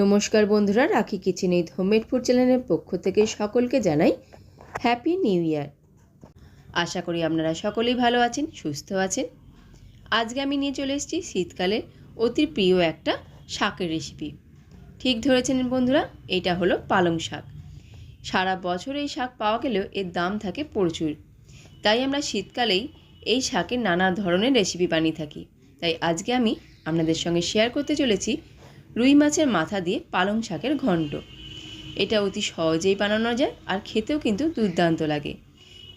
নমস্কার বন্ধুরা, রাখি কিচেন এই ফুড চ্যানেলের পক্ষ থেকে সকলকে জানাই হ্যাপি নিউ ইয়ার আশা করি আপনারা সকলেই ভালো আছেন, সুস্থ আছেন। আজকে আমি নিয়ে চলে এসেছি শীতকালে অতি প্রিয় একটা শাকের রেসিপি ঠিক ধরেছেন বন্ধুরা, এটা হলো পালং শাক। সারা বছর এই শাক পাওয়া গেলেও এর দাম থাকে প্রচুর। তাই আমরা শীতকালেই এই শাকের নানা ধরনের রেসিপি বানিয়ে থাকি। তাই আজকে আমি আপনাদের সঙ্গে শেয়ার করতে চলেছি রুই মাছের মাথা দিয়ে পালং শাকের ঘন্ট এটা অতি সহজেই বানানো যায় আর খেতেও কিন্তু দুর্দান্ত লাগে।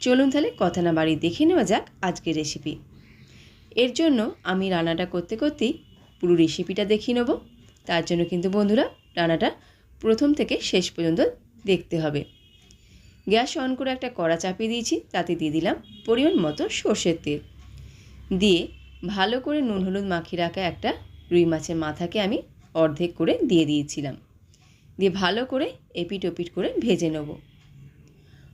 চলুন তাহলে কথা না বাড়ি দেখে নেওয়া যাক আজকের রেসিপি এর জন্য আমি রান্নাটা করতে করতেই পুরো রেসিপিটা দেখিয়ে নেব। তার জন্য কিন্তু বন্ধুরা রান্নাটা প্রথম থেকে শেষ পর্যন্ত দেখতে হবে। গ্যাস অন করে একটা কড়া চাপিয়ে দিয়েছি, তাতে দিয়ে দিলাম পরিমাণ মতো সর্ষের তেল। দিয়ে ভালো করে নুন হলুদ মাখিয়ে রাখা একটা রুই মাছের মাথাকে আমি অর্ধেক করে দিয়ে দিয়েছিলাম। দিয়ে ভালো করে এপিট ওপিট করে ভেজে নেব।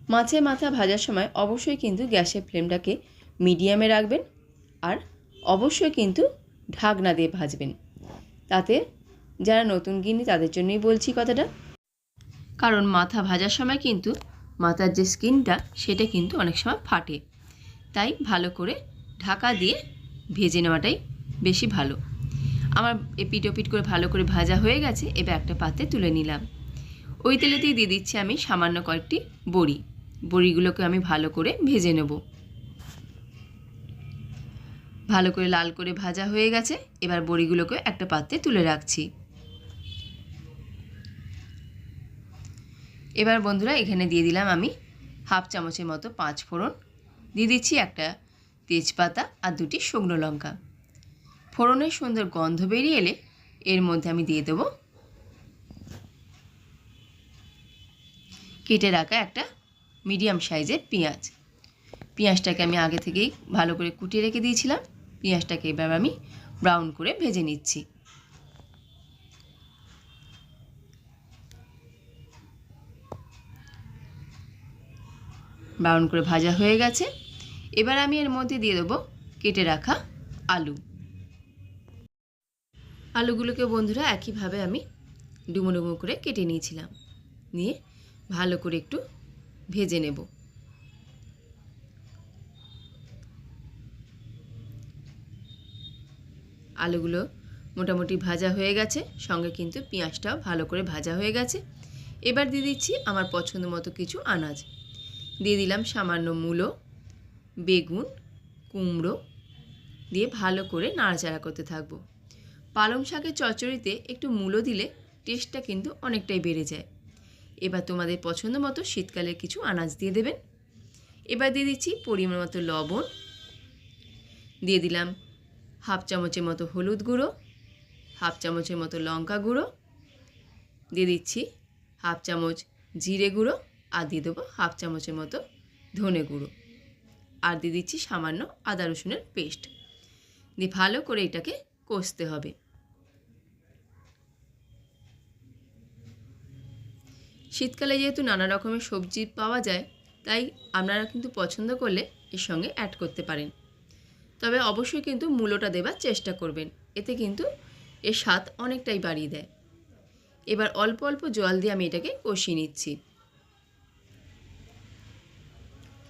মাছের মাথা ভাজার সময় অবশ্যই কিন্তু গ্যাসের ফ্লেমটাকে মিডিয়ামে রাখবেন আর অবশ্যই কিন্তু ঢাকনা দিয়ে ভাজবেন। তাতে যারা নতুন কিনি তাদের জন্যই বলছি কথাটা। কারণ মাথা ভাজার সময় কিন্তু মাথার যে স্কিনটা সেটা কিন্তু অনেক সময় ফাটে। তাই ভালো করে ঢাকা দিয়ে ভেজে নেওয়াটাই বেশি ভালো। আমার এপিট ওপিট করে ভালো করে ভাজা হয়ে গেছে, এবার একটা পাত্রে তুলে নিলাম। ওই তেলেতেই দিয়ে দিচ্ছি আমি সামান্য কয়েকটি বড়ি। বড়িগুলোকে আমি ভালো করে ভেজে নেব। ভালো করে লাল করে ভাজা হয়ে গেছে, এবার বড়িগুলোকে একটা পাত্রে তুলে রাখছি। এবার বন্ধুরা, এখানে দিয়ে দিলাম আমি হাফ চামচের মতো পাঁচ ফোড়ন দিয়ে দিচ্ছি একটা তেজপাতা আর দুটি শুকনো লঙ্কা। ফোড়নের সুন্দর গন্ধ বেরিয়ে এলে এর মধ্যে আমি দিয়ে দেবো কেটে রাখা একটা মিডিয়াম সাইজের পেঁয়াজ। পেঁয়াজটাকে আমি আগে থেকেই ভালো করে কুটিয়ে রেখে দিয়েছিলাম। পেঁয়াজটাকে এবার আমি ব্রাউন করে ভেজে নিচ্ছি। ব্রাউন করে ভাজা হয়ে গেছে। এবার আমি এর মধ্যে দিয়ে দেবো কেটে রাখা আলু। আলুগুলোকে বন্ধুরা একইভাবে আমি ডুমো ডুমো করে কেটে নিয়েছিলাম। নিয়ে ভালো করে একটু ভেজে নেব। আলুগুলো মোটামুটি ভাজা হয়ে গেছে, সঙ্গে কিন্তু পেঁয়াজটাও ভালো করে ভাজা হয়ে গেছে। এবার দিয়ে দিচ্ছি আমার পছন্দ মতো কিছু আনাজ। দিয়ে দিলাম সামান্য মূলো, বেগুন, কুমড়ো, দিয়ে ভালো করে নাড়াচাড়া করতে থাকব। পালং শাকের চচ্চড়িতে একটু মূলো দিলে টেস্টটা কিন্তু অনেকটাই বেড়ে যায়। এবার তোমাদের পছন্দ মতো শীতকালে কিছু আনাজ দিয়ে দেবেন। এবার দিয়ে দিচ্ছি পরিমাণ মতো লবণ। দিয়ে দিলাম হাফ চামচের মতো হলুদ গুঁড়ো, হাফ চামচের মতো লঙ্কা গুঁড়ো। দিয়ে দিচ্ছি হাফ চামচ জিরে গুঁড়ো আর দিয়ে দেবো হাফ চামচের মতো ধনে গুঁড়ো। আর দিয়ে দিচ্ছি সামান্য আদা রসুনের পেস্ট। দিয়ে ভালো করে এটাকে কষতে হবে। শীতকালে যেহেতু নানা রকমের সবজি পাওয়া যায়, তাই আপনারা কিন্তু পছন্দ করলে এর সঙ্গে অ্যাড করতে পারেন। তবে অবশ্যই কিন্তু মূলোটা দেবার চেষ্টা করবেন। এতে কিন্তু এর স্বাদ অনেকটাই বাড়িয়ে দেয়। এবার অল্প অল্প জল দিয়ে আমি এটাকে কষিয়ে নিচ্ছি।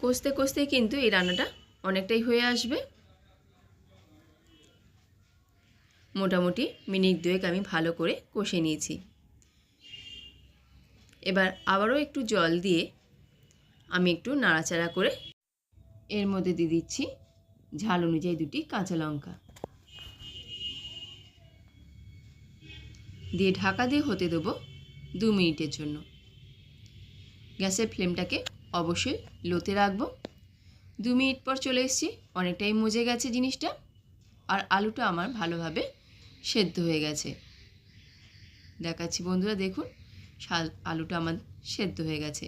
কষতে কষতে কিন্তু এই রান্নাটা অনেকটাই হয়ে আসবে। মোটামুটি মিনিট দুয়েক আমি ভালো করে কষে নিয়েছি। এবার আবারও একটু জল দিয়ে আমি একটু নাড়াচাড়া করে এর মধ্যে দিয়ে দিচ্ছি ঝাল অনুযায়ী দুটি কাঁচা লঙ্কা। দিয়ে ঢাকা দিয়ে হতে দেবো দু মিনিটের জন্য। গ্যাসের ফ্লেমটাকে অবশ্যই লোতে রাখব। দু মিনিট পর চলে এসেছি, অনেকটাই মজে গেছে জিনিসটা। আর আলুটা আমার ভালোভাবে সেদ্ধ হয়ে গেছে। দেখাচ্ছি বন্ধুরা, দেখুন, শাল, আলুটা আমার সেদ্ধ হয়ে গেছে।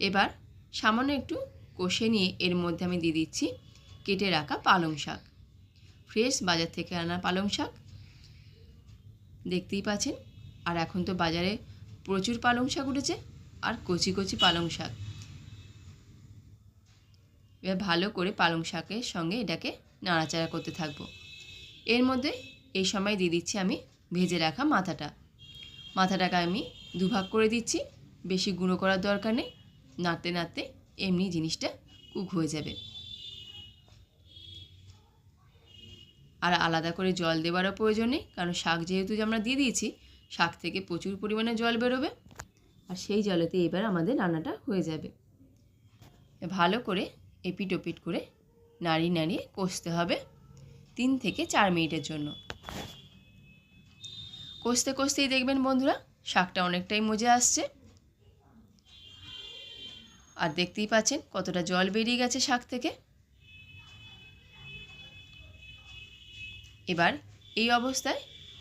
এবার সামান্য একটু কষে নিয়ে এর মধ্যে আমি দিয়ে দিচ্ছি কেটে রাখা পালং শাক। ফ্রেশ বাজার থেকে আনা পালং শাক। দেখতেই পাচ্ছেন? আর এখন তো বাজারে প্রচুর পালং শাক উঠেছে আর কচি কচি পালং শাক। এবার ভালো করে পালং শাকের সঙ্গে এটাকে নাড়াচাড়া করতে থাকব। এর মধ্যে এই সময় দিয়ে দিচ্ছি আমি ভেজে রাখা মাথাটা। মাথাটাকে আমি দুভাগ করে দিচ্ছি। বেশি গুঁড়ো করার দরকার নেই। নাড়তে নাড়তে এমনি জিনিসটা কুক হয়ে যাবে। আর আলাদা করে জল দেওয়ারও প্রয়োজন নেই, কারণ শাক যেহেতু আমরা দিয়ে দিয়েছি, শাক থেকে প্রচুর পরিমাণে জল বেরোবে। আর সেই জলেতে এবার আমাদের রান্নাটা হয়ে যাবে। ভালো করে এপিট ওপিট করে নাড়িয়ে নাড়িয়ে কষতে হবে। তিন থেকে চার মিনিটের জন্য। কষতে কষতেই দেখবেন বন্ধুরা, শাকটা অনেকটাই মজে আসছে। আর দেখতেই পাচ্ছেন কতটা জল বেরিয়ে গেছে শাক থেকে। এবার এই অবস্থায়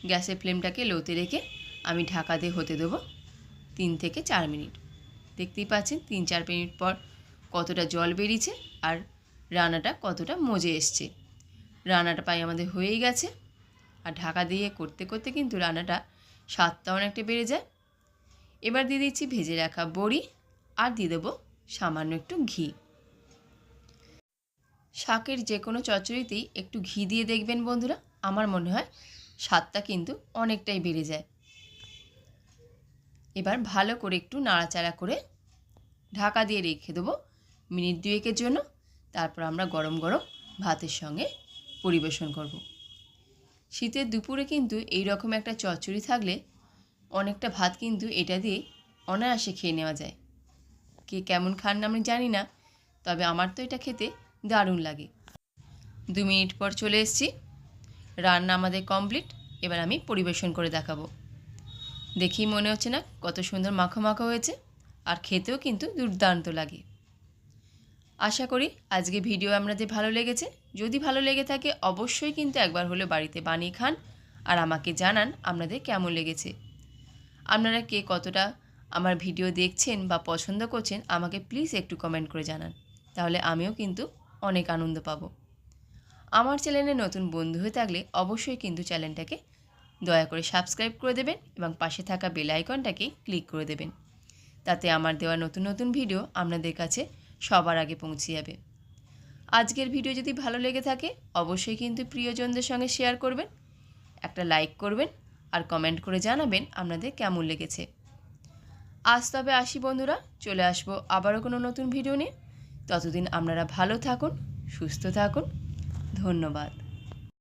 গ্যাসের ফ্লেমটাকে লোতে রেখে আমি ঢাকা দিয়ে হতে দেবো তিন থেকে চার মিনিট। দেখতেই পাচ্ছেন তিন চার মিনিট পর কতটা জল বেরিয়েছে আর রান্নাটা কতটা মজে এসছে। রান্নাটা প্রায় আমাদের হয়েই গেছে। আর ঢাকা দিয়ে করতে করতে কিন্তু রান্নাটা স্বাদটা অনেকটা বেড়ে যায়। এবার দিয়ে দিচ্ছি ভেজে রাখা বড়ি আর দিয়ে দেবো সামান্য একটু ঘি। শাকের যে কোনো চচ্চড়িতেই একটু ঘি দিয়ে দেখবেন বন্ধুরা, আমার মনে হয় স্বাদটা কিন্তু অনেকটাই বেড়ে যায়। এবার ভালো করে একটু নাড়াচাড়া করে ঢাকা দিয়ে রেখে দেবো মিনিট দুয়েকের জন্য। তারপর আমরা গরম গরম ভাতের সঙ্গে পরিবেশন করব। শীতের দুপুরে কিন্তু এই রকম একটা চচ্চড়ি থাকলে অনেকটা ভাত কিন্তু এটা দিয়ে অনায়াসে খেয়ে নেওয়া যায়। কে কেমন খান আমি জানি না, তবে আমার তো এটা খেতে দারুণ লাগে। দু মিনিট পর চলে এসেছি। রান্না আমাদের কমপ্লিট, এবার আমি পরিবেশন করে দেখাবো। দেখেই মনে হচ্ছে না কত সুন্দর মাখো মাখো হয়েছে, আর খেতেও কিন্তু দুর্দান্ত লাগে। আশা করি আজকে ভিডিও আপনাদের ভালো লেগেছে। যদি ভালো লেগে থাকে, অবশ্যই কিন্তু একবার হলে বাড়িতে বানিয়ে খান আর আমাকে জানান আপনাদের কেমন লেগেছে। আপনারা কে কতটা আমার ভিডিও দেখছেন বা পছন্দ করছেন, আমাকে প্লিজ একটু কমেন্ট করে জানান। তাহলে আমিও কিন্তু অনেক আনন্দ পাবো। আমার চ্যানেলে নতুন বন্ধু হয়ে থাকলে অবশ্যই কিন্তু চ্যানেলটাকে দয়া করে সাবস্ক্রাইব করে দেবেন এবং পাশে থাকা বেল আইকনটাকে ক্লিক করে দেবেন। তাতে আমার দেওয়া নতুন নতুন ভিডিও আপনাদের কাছে সবার আগে পৌঁছে যাবে। আজকের ভিডিও যদি ভালো লেগে থাকে, অবশ্যই কিন্তু প্রিয়জনদের সঙ্গে শেয়ার করবেন, একটা লাইক করবেন, আর কমেন্ট করে জানাবেন আপনাদের কেমন লেগেছে। আজ তবে আসি বন্ধুরা, চলে আসব আবারও কোনো নতুন ভিডিও নিয়ে। ততদিন আপনারা ভালো থাকুন, সুস্থ থাকুন। ধন্যবাদ।